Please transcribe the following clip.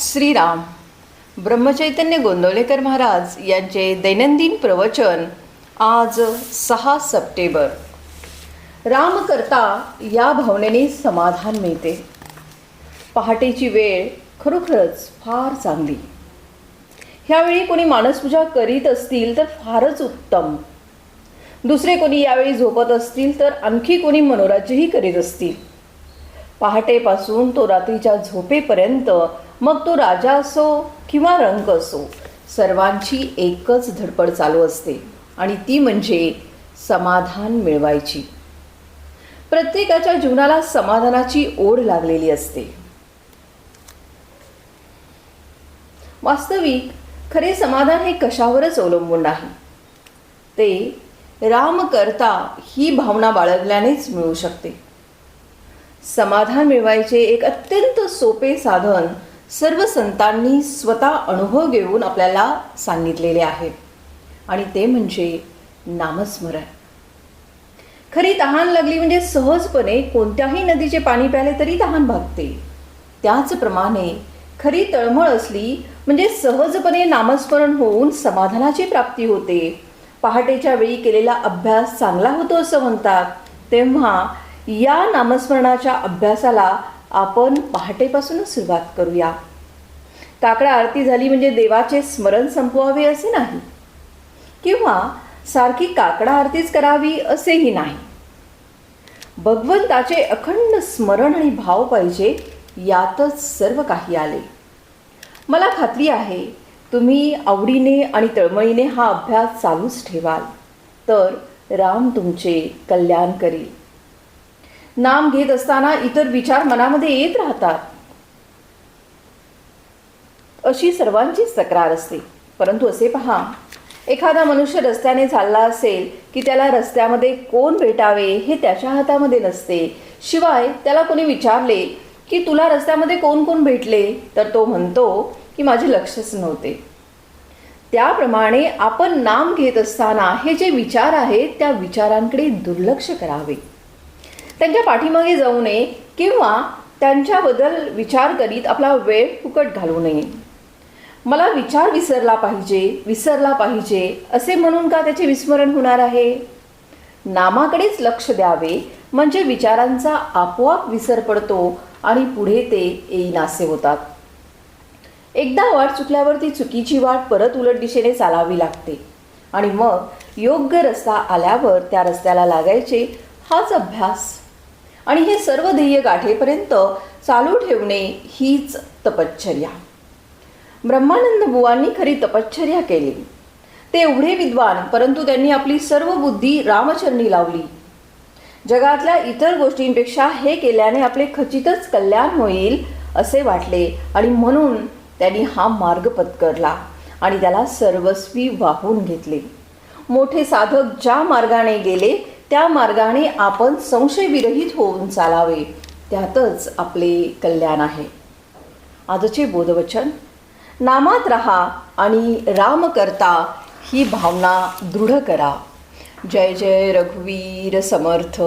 श्रीराम. ब्रह्मचैतन्य गोंदवलेकर महाराज यांचे दैनंदिन प्रवचन आज सहा सप्टेंबर. राम करता या भावनेने समाधान मिळते. पहाटेची वेळ खरोखरच फार चांगली. ह्यावेळी कोणी मानसपूजा करीत असतील तर फारच उत्तम. दुसरे कोणी यावेळी झोपत असतील तर आणखी कोणी मनोराज्यही करीत असतील. पहाटेपासून तो रात्रीच्या झोपेपर्यंत मग तो राजा असो किंवा रंग असो सर्वांची एकच धडपड चालू असते आणि ती म्हणजे समाधान मिळवायची. प्रत्येकाच्या जीवनाला समाधानाची ओढ लागलेली असते. वास्तविक खरे समाधान हे कशावरच अवलंबून नाही. ते राम करता ही भावना बाळगल्यानेच मिळू शकते. समाधान मिळवायचे एक अत्यंत सोपे साधन सर्व संतांनी स्वतः अनुभव घेऊन आपल्याला सांगितलेले आहे आणि ते म्हणजे नामस्मरण. खरी तहान लागली म्हणजे सहजपणे कोणत्याही नदीचे पाणी प्याले तरी तहान भागते. त्याचप्रमाणे खरी तळमळ असली म्हणजे सहजपणे नामस्मरण होऊन समाधानाची प्राप्ती होते. पहाटेच्या वेळी केलेला अभ्यास चांगला होतो असं म्हणतात. तेव्हा या नामस्मरणाच्या अभ्यासाला आपण पहाटेपासूनच सुरुवात करूया. काकडा आरती झाली म्हणजे देवाचे स्मरण संपवावे असे नाही. किंवा सारखी काकडा आरतीच करावी असेही नाही. भगवंताचे अखंड स्मरण आणि भाव पाहिजे यातच सर्व काही आले. मला खात्री आहे तुम्ही आवडीने आणि तळमळीने हा अभ्यास चालूच ठेवाल. तर राम तुमचे कल्याण करील. नाम घेत असताना इतर विचार मनामध्ये येत राहतात. अशी सर्वांचीच तक्रार असते. परंतु असे पहा एखादा मनुष्य रस्त्याने चालला असेल की त्याला रस्त्यामध्ये कोण भेटावे हे त्याच्या हातामध्ये नसते. शिवाय त्याला कोणी विचारले की तुला रस्त्यामध्ये कोण कोण भेटले तर तो म्हणतो की माझे लक्षच नव्हते. त्याप्रमाणे आपण नाम घेत असताना हे जे विचार आहेत त्या विचारांकडे दुर्लक्ष करावे. त्यांच्या पाठीमागे जाऊ नये किंवा त्यांच्याबद्दल विचार करीत आपला वेळ फुकट घालू नये. मला विचार विसरला पाहिजे विसरला पाहिजे असे म्हणून का त्याचे विस्मरण होणार आहे? नामाकडेच लक्ष द्यावे म्हणजे विचारांचा आपोआप विसर पडतो आणि पुढे ते येईनासे होतात. एकदा वाट चुकल्यावर ती चुकीची वाट परत उलट दिशेने चालावी लागते. आणि मग योग्य रस्ता आल्यावर त्या रस्त्याला लागायचे हाच अभ्यास. आणि हे सर्व ध्येय गाठेपर्यंत चालू ठेवणे हीच तपश्चर्या. ब्रह्मानंद बुवांनी खरी तपश्चर्या केली ते एवढे विद्वान परंतु त्यांनी आपली सर्व बुद्धी रामचरणी लावली. जगातल्या इतर गोष्टींपेक्षा हे केल्याने आपले खचितच कल्याण होईल असे वाटले. आणि म्हणून त्यांनी हा मार्ग पत्करला आणि त्याला सर्वस्वी वाहून घेतले. मोठे साधक ज्या मार्गाने गेले त्या मार्गाने आपण संशयविरहित होऊन चालावे. त्यातच आपले कल्याण आहे. आजचे बोधवचन नामात रहा आणि राम करता ही भावना दृढ करा. जय जय रघुवीर समर्थ.